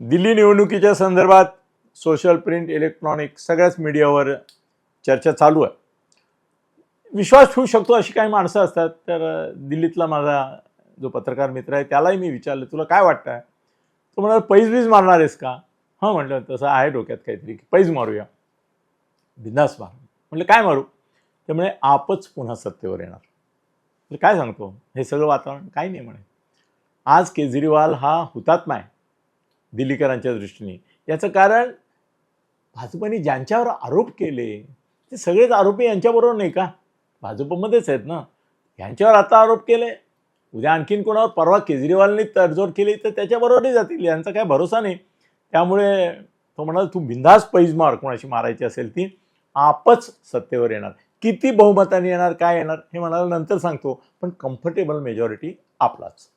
दिल्ली निवडणुकीच्या संदर्भात social print electronic सगळ्याच मीडियावर चर्चा चालू आहे. विश्वास ठेवू शकतो अशी काही माणसं असतात तर दिल्लीतला माझा जो पत्रकार मित्र आहे त्यालाही मी विचारलं तुला काय वाटतं आहे तो म्हणाला पैज बीज मारणार आहेस का? हां म्हटलं तसं आहे डोक्यात काहीतरी. की पैज मारूया. बिंदास मारू. म्हटलं काय मारू? त्यामुळे आपच पुन्हा सत्तेवर येणार. म्हणजे काय सांगतो? हे सगळं वातावरण काही नाही म्हणे. आज केजरीवाल हा हुतात्मा आहे. दिल्लीकरांच्या दृष्टीने. याचं कारण भाजपने ज्यांच्यावर आरोप केले ते सगळेच आरोपी यांच्याबरोबर नाही का? भाजपमध्येच आहेत ना? यांच्यावर आता आरोप केले. उद्या आणखीन कोणावर परवा केजरीवालने तडजोड केली तर त्याच्याबरोबरही जातील. यांचा काय भरोसा नाही. त्यामुळे तो म्हणाला तू बिंदास पैज मार कोणाशी मारायची असेल ती आपच सत्तेवर येणार. किती बहुमताने येणार काय येणार? हे म्हणाला नंतर सांगतो. पण कम्फर्टेबल मेजॉरिटी आपलाच.